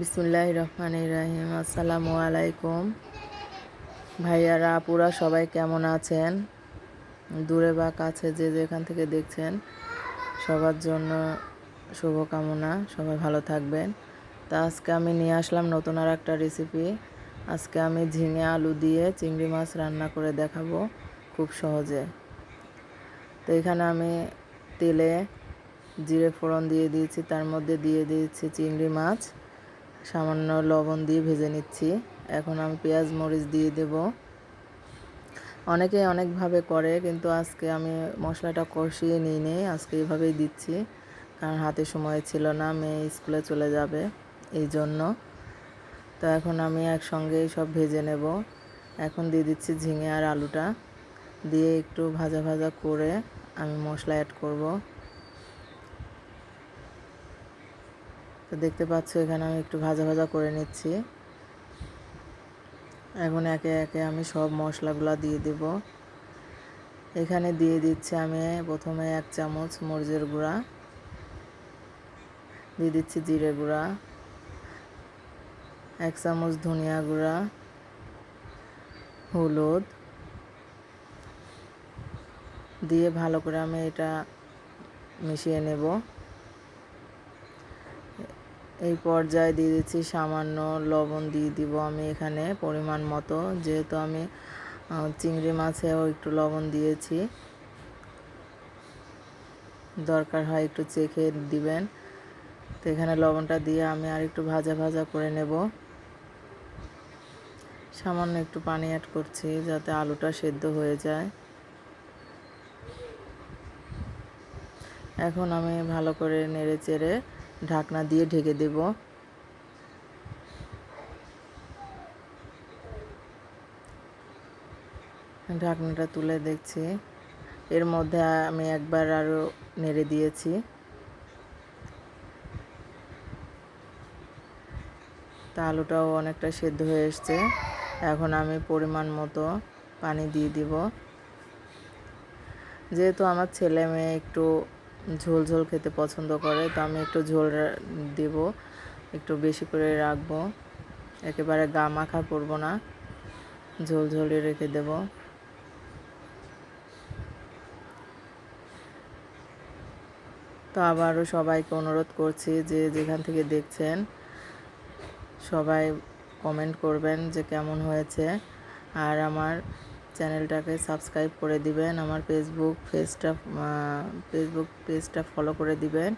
বিসমুল্লাহ রহমান রাহিম। আসসালামু আলাইকুম। ভাইয়ারা, আপুরা সবাই কেমন আছেন? দূরে বা কাছে যে যেখান থেকে দেখছেন, সবার জন্য শুভকামনা। সবাই ভালো থাকবেন। তা আজকে আমি নিয়ে আসলাম নতুন আর একটা রেসিপি আজকে আমি ঝিঙে আলু দিয়ে চিংড়ি মাছ রান্না করে দেখাবো খুব সহজে। তো এখানে আমি তেলে জিরে ফোড়ন দিয়ে দিয়েছি, তার মধ্যে দিয়ে দিয়েছি চিংড়ি মাছ। সামান্য লবণ দিয়ে ভেজে নিচ্ছি। এখন আমি পেঁয়াজ, মরিচ দিয়ে দেব। অনেকে অনেকভাবে করে, কিন্তু আজকে আমি মশলাটা কষিয়ে নিই নেই আজকে এইভাবেই দিচ্ছি, কারণ হাতে সময় ছিল না, মেয়ে স্কুলে চলে যাবে এই জন্য। তো এখন আমি একসঙ্গেই সব ভেজে নেব। এখন দিয়ে দিচ্ছি ঝিঙে আর আলুটা। দিয়ে একটু ভাজা ভাজা করে আমি মশলা অ্যাড করব। তো দেখতে পাচ্ছ, এখানে আমি একটু ভাজা ভাজা করে নিচ্ছি। এখন একে একে আমি সব মশলাগুলো দিয়ে দেব। এখানে দিয়ে দিচ্ছি আমি প্রথমে এক চামচ মরিচের গুঁড়া, দিয়ে দিচ্ছি জিরে গুঁড়া, এক চামচ ধনিয়া গুঁড়া, হলুদ, দিয়ে ভালো করে আমি এটা মিশিয়ে নেব। এই পর্যায়ে দিয়ে দিচ্ছি সামান্য লবণ দিয়ে দিব আমি এখানে পরিমাণ মতো। যেহেতু আমি চিংড়ি মাছেও একটু লবণ দিয়েছি। দরকার হয় একটু চেখে দিবেন। তো এখানে লবণটা দিয়ে আমি আর একটু ভাজা ভাজা করে নেব। সামান্য একটু পানি অ্যাড করছি যাতে আলুটা সেদ্ধ হয়ে যায়। এখন আমি ভালো করে নেড়ে চেড়ে ঢাকনা দিয়ে ঢেকে দেব। ঢাকনাটা তুলে দেখছি। এর মধ্যে আমি একবার আরও নেড়ে দিয়েছি। তা আলুটাও অনেকটা সেদ্ধ হয়ে এসছে। এখন আমি পরিমাণ মতো পানি দিয়ে দিব। যেহেতু আমার ছেলে মেয়ে একটু ঝোল ঝোল খেতে পছন্দ করে, তো আমি একটু ঝোল দেব, একটু বেশি করে রাখব। একেবারে গা মাখা করব না, ঝোল ঝোলে রেখে দেব। তো আবারও সবাইকে অনুরোধ করছি যে যেখান থেকে দেখছেন, সবাই কমেন্ট করবেন যে কেমন হয়েছে। আর আমার চ্যানেলটাকে সাবস্ক্রাইব করে দিবেন আমার ফেসবুক পেজটা ফেসবুক পেজটা ফলো করে দিবেন।